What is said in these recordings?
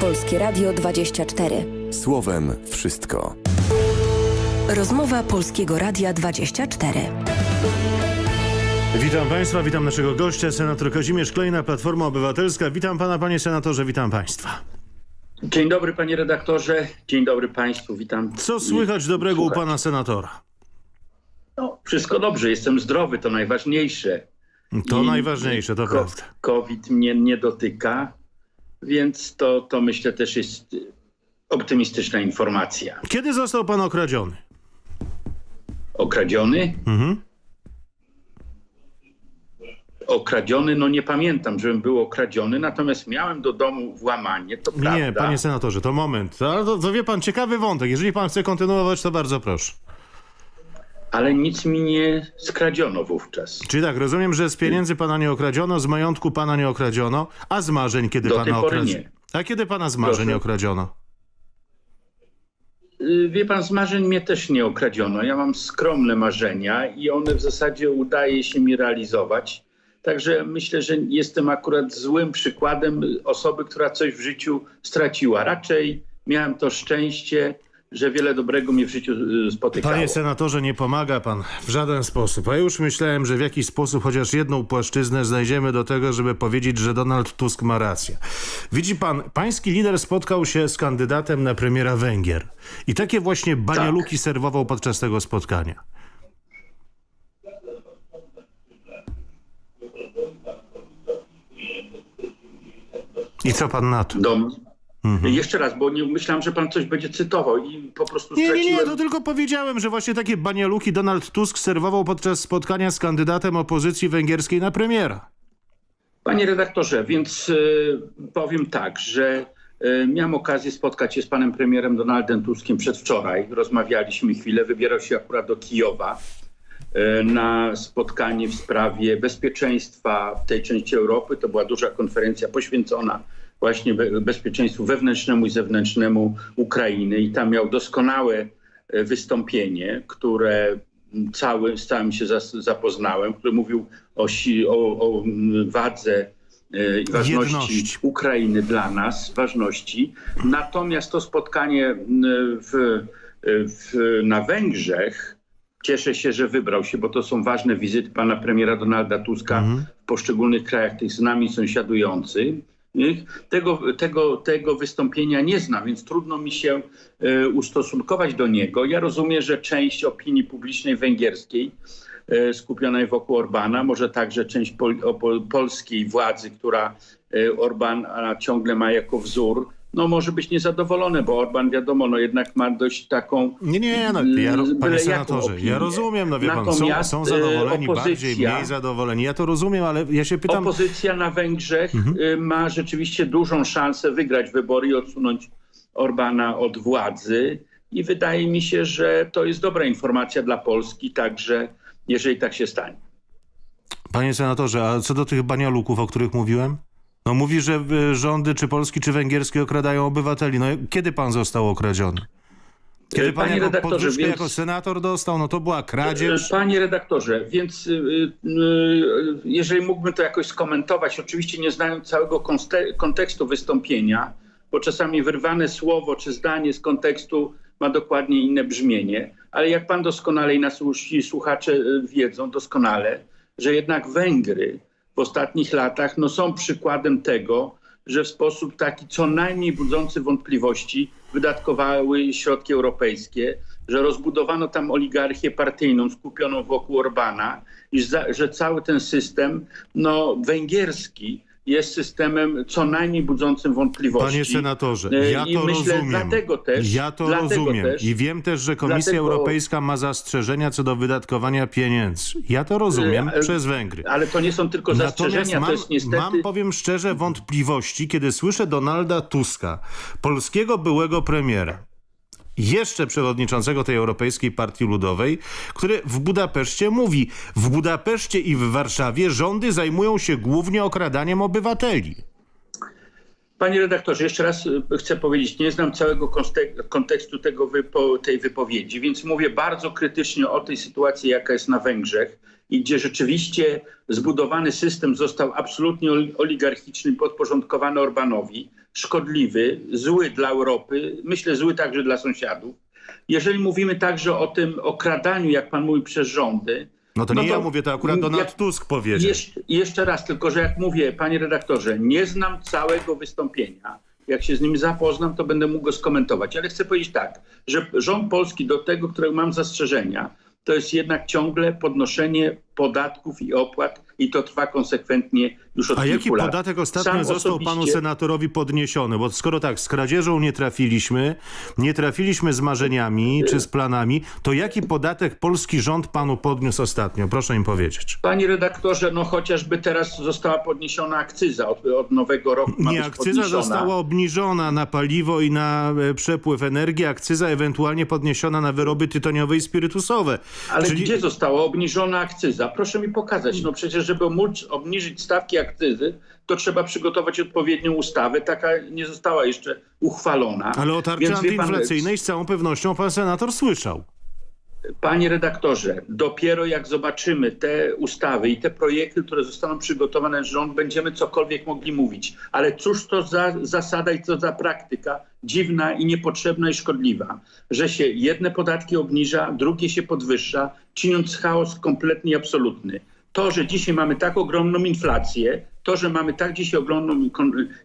Polskie Radio 24. Słowem wszystko. Rozmowa Polskiego Radia 24. Witam Państwa, witam naszego gościa, senator Kazimierz Klejna, Platforma Obywatelska. Witam Pana, Panie Senatorze, witam Państwa. Dzień dobry panie redaktorze, dzień dobry państwu, witam. Co słychać dobrego u Słuchaj. Pana Senatora? No, wszystko dobrze, jestem zdrowy, to najważniejsze. To I- najważniejsze, to prawda. COVID mnie nie dotyka, więc to, to myślę też jest optymistyczna informacja. Kiedy został Pan okradziony? Okradziony? Mhm. Okradziony, no nie pamiętam, żebym był okradziony, natomiast miałem do domu włamanie, to prawda. Nie, Panie Senatorze, to moment. To, to, to wie Pan, ciekawy wątek. Jeżeli Pan chce kontynuować, to bardzo proszę. Ale nic mi nie skradziono wówczas. Czyli tak, rozumiem, że z pieniędzy Pana nie okradziono, z majątku Pana nie okradziono, a z marzeń kiedy Do Pana okradziono? A kiedy Pana z marzeń Proszę. okradziono? Y, Wie pan, z marzeń mnie też nie okradziono. Ja mam skromne marzenia i one w zasadzie udaje się mi realizować. Także myślę, że jestem akurat złym przykładem osoby, która coś w życiu straciła. Raczej miałem to szczęście, że wiele dobrego mnie w życiu y, spotykało. Panie senatorze, nie pomaga pan w żaden sposób. A już myślałem, że w jakiś sposób chociaż jedną płaszczyznę znajdziemy do tego, żeby powiedzieć, że Donald Tusk ma rację. Widzi pan, pański lider spotkał się z kandydatem na premiera Węgier. I takie właśnie banialuki serwował podczas tego spotkania. I co pan na to? Do mnie. Jeszcze raz, bo nie myślałem, że pan coś będzie cytował i po prostu Nie, nie, straciłem... nie, to tylko powiedziałem, że właśnie takie banialuki Donald Tusk serwował podczas spotkania z kandydatem opozycji węgierskiej na premiera. Panie redaktorze, więc y, powiem tak, że y, miałem okazję spotkać się z panem premierem Donaldem Tuskiem przedwczoraj. Rozmawialiśmy chwilę, wybierał się akurat do Kijowa y, na spotkanie w sprawie bezpieczeństwa w tej części Europy. To była duża konferencja poświęcona właśnie be- bezpieczeństwu wewnętrznemu i zewnętrznemu Ukrainy i tam miał doskonałe y, wystąpienie, które cały, z całym się zapoznałem, który mówił o, o, o wadze e, i ważności Jedności. Ukrainy dla nas, ważności. Natomiast to spotkanie w, w, na Węgrzech, cieszę się, że wybrał się, bo to są ważne wizyty pana premiera Donalda Tuska w poszczególnych krajach tych z nami sąsiadujących. Tego, tego, tego wystąpienia nie znam, więc trudno mi się e, ustosunkować do niego. Ja rozumiem, że część opinii publicznej węgierskiej e, skupionej wokół Orbana, może także część pol, polskiej władzy, która e, Orbana ciągle ma jako wzór, no może być niezadowolone, bo Orban wiadomo, no jednak ma dość taką Nie, nie, no, ja, ro- Mm, panie senatorze, opinię. ja rozumiem, no wie pan, są, są e, zadowoleni, bardziej, opozycja- mniej zadowoleni. Ja to rozumiem, ale ja się pytam, Opozycja na Węgrzech Mhm. y, ma rzeczywiście dużą szansę wygrać wybory i odsunąć Orbana od władzy. I wydaje mi się, że to jest dobra informacja dla Polski, także jeżeli tak się stanie. panie senatorze, a co do tych banialuków, o których mówiłem? No mówi, że y, rządy czy polski, czy węgierskie okradają obywateli. No kiedy pan został okradziony? Kiedy pan Panie jako podwyżkę więc- jako senator dostał, no to była kradzież. Panie redaktorze, więc jeżeli mógłbym to jakoś skomentować, oczywiście nie znając całego kontekstu wystąpienia, bo czasami wyrwane słowo czy zdanie z kontekstu ma dokładnie inne brzmienie, ale jak pan doskonale i nasi słuchacze wiedzą doskonale, że jednak Węgry w ostatnich latach no, są przykładem tego, że w sposób taki co najmniej budzący wątpliwości wydatkowały środki europejskie, że rozbudowano tam oligarchię partyjną skupioną wokół Orbana i że cały ten system no, węgierski jest systemem co najmniej budzącym wątpliwości. Panie senatorze, E, ja i to myślę, rozumiem. Dlatego też, ja to dlatego rozumiem. Też, I wiem też, że Komisja dlatego- Europejska ma zastrzeżenia co do wydatkowania pieniędzy. Ja to rozumiem E, e, przez Węgry. Ale to nie są tylko Natomiast zastrzeżenia, mam, to jest niestety... mam, powiem szczerze, wątpliwości, kiedy słyszę Donalda Tuska, polskiego byłego premiera, jeszcze przewodniczącego tej Europejskiej Partii Ludowej, który w Budapeszcie mówi, w Budapeszcie i w Warszawie rządy zajmują się głównie okradaniem obywateli. Panie redaktorze, jeszcze raz y, chcę powiedzieć, nie znam całego kontek- kontekstu tego wypo- tej wypowiedzi, więc mówię bardzo krytycznie o tej sytuacji, jaka jest na Węgrzech i gdzie rzeczywiście zbudowany system został absolutnie ol- oligarchiczny, podporządkowany Orbanowi. szkodliwy, zły dla Europy, myślę zły także dla sąsiadów. Jeżeli mówimy także o tym okradaniu, jak pan mówi, przez rządy, No to No nie to- ja mówię, to akurat Donald jak- Tusk powiedział. Jesz, jeszcze raz, tylko że jak mówię, panie redaktorze, nie znam całego wystąpienia. Jak się z nim zapoznam, to będę mógł go skomentować. Ale chcę powiedzieć tak, że rząd polski do tego, którego mam zastrzeżenia, to jest jednak ciągle podnoszenie podatków i opłat i to trwa konsekwentnie już od A jaki lat. podatek ostatnio Sam został panu osobiście- senatorowi podniesiony? Bo skoro tak, z kradzieżą nie trafiliśmy, nie trafiliśmy z marzeniami czy z planami, to jaki podatek polski rząd panu podniósł ostatnio? Proszę im powiedzieć. Panie redaktorze, no chociażby teraz została podniesiona akcyza od, od nowego roku. Nie, akcyza podniesiona. została obniżona na paliwo i na e, przepływ energii, akcyza ewentualnie podniesiona na wyroby tytoniowe i spirytusowe. Ale Czyli- gdzie została obniżona akcyza? Proszę mi pokazać. No przecież, żeby móc obniżyć stawki akcyzy, to trzeba przygotować odpowiednią ustawę. Taka nie została jeszcze uchwalona. Ale o tarczy Więc wie pan, antyinflacyjnej z całą pewnością pan senator słyszał. Panie redaktorze, dopiero jak zobaczymy te ustawy i te projekty, które zostaną przygotowane przez rząd, będziemy cokolwiek mogli mówić. Ale cóż to za zasada i co za praktyka dziwna i niepotrzebna i szkodliwa, że się jedne podatki obniża, drugie się podwyższa, czyniąc chaos kompletnie i absolutny. To, że dzisiaj mamy tak ogromną inflację, to, że mamy tak dzisiaj ogromną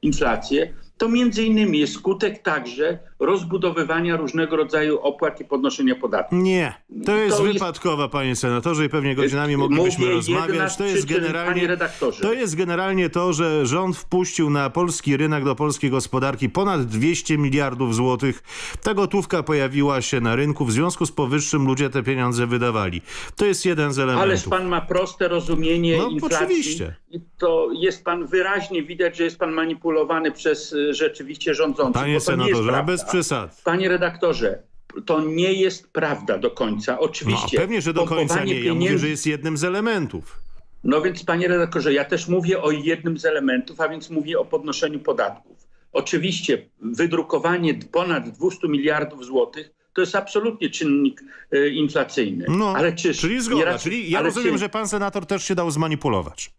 inflację, to między innymi jest skutek także rozbudowywania różnego rodzaju opłat i podnoszenia podatków. Nie, to jest To jest- wypadkowa, panie senatorze, i pewnie godzinami Mówię moglibyśmy jedna rozmawiać. To jest przyczyn, generalnie. To jest generalnie to, że rząd wpuścił na polski rynek, do polskiej gospodarki ponad 200 miliardów złotych. Ta gotówka pojawiła się na rynku, w związku z powyższym ludzie te pieniądze wydawali. To jest jeden z elementów. Ależ pan ma proste rozumienie No, inflacji. oczywiście. I to jest pan wyraźnie widać, że jest pan manipulowany przez y, rzeczywiście rządzących. Panie senatorze, no bez przesad. Panie redaktorze, to nie jest prawda do końca. No, Oczywiście. pewnie, że do końca nie. Ja mówię, pieniędzy- że jest jednym z elementów. No więc, panie redaktorze, ja też mówię o jednym z elementów, a więc mówię o podnoszeniu podatków. Oczywiście wydrukowanie ponad 200 miliardów złotych to jest absolutnie czynnik e, inflacyjny. No, ale czyż, czyli zgoda. nieraz- czyli ja rozumiem, czy- że pan senator też się dał zmanipulować.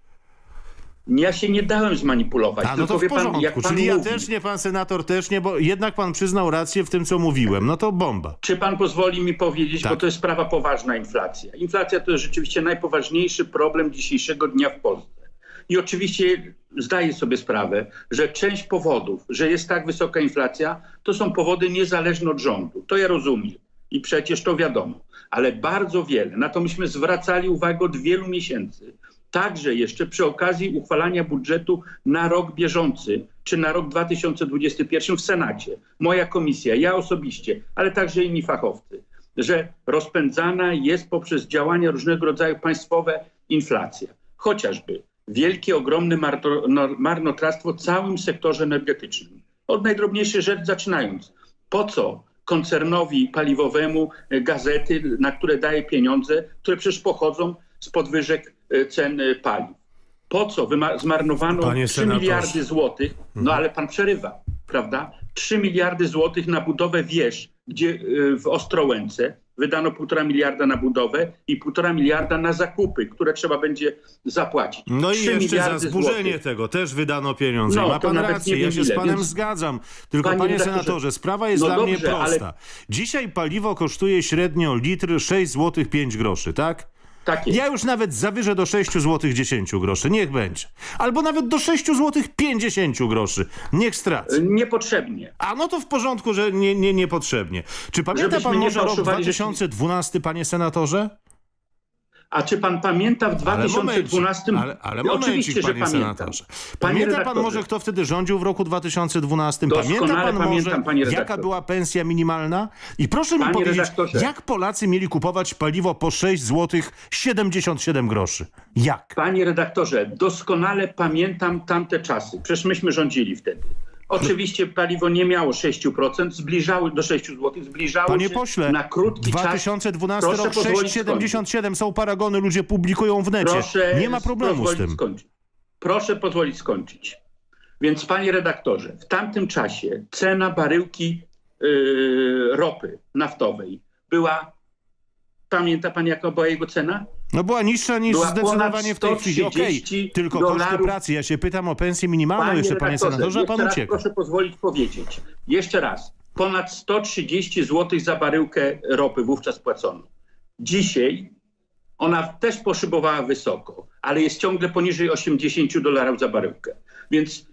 Ja się nie dałem zmanipulować. A no to w wie pan, porządku. jak pan Czyli ja mówi, też nie, pan senator też nie, bo jednak pan przyznał rację w tym, co mówiłem. No to bomba. Czy pan pozwoli mi powiedzieć, Tak. bo to jest sprawa poważna inflacja. Inflacja to jest rzeczywiście najpoważniejszy problem dzisiejszego dnia w Polsce. I oczywiście zdaję sobie sprawę, że część powodów, że jest tak wysoka inflacja, to są powody niezależne od rządu. To ja rozumiem. I przecież to wiadomo. Ale bardzo wiele, na to myśmy zwracali uwagę od wielu miesięcy. Także jeszcze przy okazji uchwalania budżetu na rok bieżący, czy na rok 2021 w Senacie. Moja komisja, ja osobiście, ale także inni fachowcy, że rozpędzana jest poprzez działania różnego rodzaju państwowe inflacja. Chociażby wielkie, ogromne no- marnotrawstwo w całym sektorze energetycznym. Od najdrobniejszych rzeczy zaczynając. Po co koncernowi paliwowemu gazety, na które daje pieniądze, które przecież pochodzą z podwyżek e, cen e, paliw? Po co zmarnowano Panie 3 senatorze. miliardy złotych? No ale pan przerywa, prawda? 3 miliardy złotych na budowę wież, gdzie y, w Ostrołęce wydano 1,5 miliarda na budowę i 1,5 miliarda na zakupy, które trzeba będzie zapłacić. No i 3 jeszcze za zburzenie złotych. tego też wydano pieniądze. No, Ma pan rację, ja się z panem więc- zgadzam. Tylko Panie panie, senatorze, sprawa jest no dla mnie dobrze, ale- prosta. Dzisiaj paliwo kosztuje średnio litr 6 zł 5 groszy, tak? Tak jest. Ja już nawet zawyżę do 6 zł 10 groszy, niech będzie. Albo nawet do 6 zł 50 groszy, niech stracę. Niepotrzebnie. A no to w porządku, że nie, nie, niepotrzebnie. Czy pamięta Żebyśmy pan może rok fałszowali 2012, panie senatorze? A czy pan pamięta w 2012? Ale, ale momencik, Oczywiście, że panie pamiętam. senatorze. Panie Pamięta pan może, kto wtedy rządził w roku 2012? Pamięta pan może, pamiętam, panie jaka była pensja minimalna? I proszę mi Panie powiedzieć, redaktorze. jak Polacy mieli kupować paliwo po 6 zł 77 groszy? Jak? Panie redaktorze, doskonale pamiętam tamte czasy. Przecież myśmy rządzili wtedy. Oczywiście paliwo nie miało 6%, zbliżały do 6 zł, zbliżało Panie się pośle, na krótki 2012 czas. rok pozwolić 6,77 są paragony, ludzie publikują w necie. Proszę Nie ma problemu z tym. Skończyć. Proszę pozwolić skończyć. Więc panie redaktorze, w tamtym czasie cena baryłki yy, ropy naftowej była, pamięta pan jaka była jego cena? No była niższa niż Była zdecydowanie w tej chwili. Okej, 130 tylko koszty dolarów. pracy. Ja się pytam o pensję minimalną jeszcze, panie senatorze, a pan ucieka. proszę pozwolić powiedzieć. Jeszcze raz. Ponad 130 zł za baryłkę ropy wówczas płacono. Dzisiaj ona też poszybowała wysoko, ale jest ciągle poniżej 80 dolarów za baryłkę. Więc,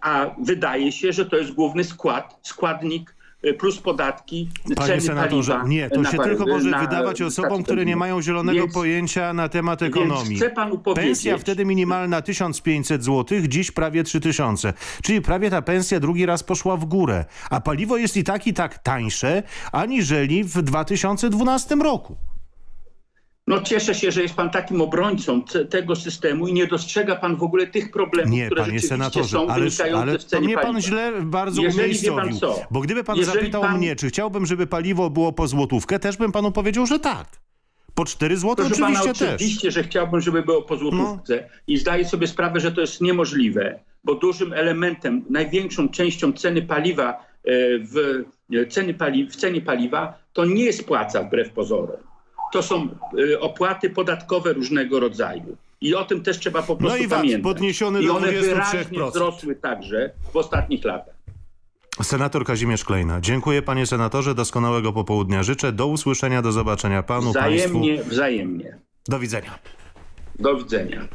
a wydaje się, że to jest główny skład, składnik plus podatki, Panie senatorze, nie, to się tylko może na wydawać osobom, które nie mają zielonego Więc- pojęcia na temat ekonomii. chcę panu powiedzieć, Pensja wtedy minimalna 1500 zł, dziś prawie 3000. Czyli prawie ta pensja drugi raz poszła w górę. A paliwo jest i tak i tak tańsze, aniżeli w 2012 roku. No cieszę się, że jest pan takim obrońcą te, tego systemu i nie dostrzega pan w ogóle tych problemów, Nie, które panie rzeczywiście są ale, wynikające ale w to cenie mnie pan paliwa. źle bardzo Jeżeli wie pan umiejscowił. co, Bo gdyby pan jeżeli zapytał pan- mnie, czy chciałbym, żeby paliwo było po złotówkę, też bym panu powiedział, że tak. Po 4 zł Proszę oczywiście pana, też. oczywiście, że chciałbym, żeby było po złotówce i zdaję sobie sprawę, że to jest niemożliwe, bo dużym elementem, największą częścią ceny paliwa e, w, e, ceny pali, w cenie paliwa to nie jest płaca wbrew pozorom. To są e, opłaty podatkowe różnego rodzaju. I o tym też trzeba po prostu No i VAT pamiętać. podniesiony I do one 23%. wyraźnie wzrosły także w ostatnich latach. Senator Kazimierz Klejna. Dziękuję panie senatorze, doskonałego popołudnia życzę. Do usłyszenia, do zobaczenia panu, państwu. Wzajemnie, wzajemnie. Do widzenia. Do widzenia.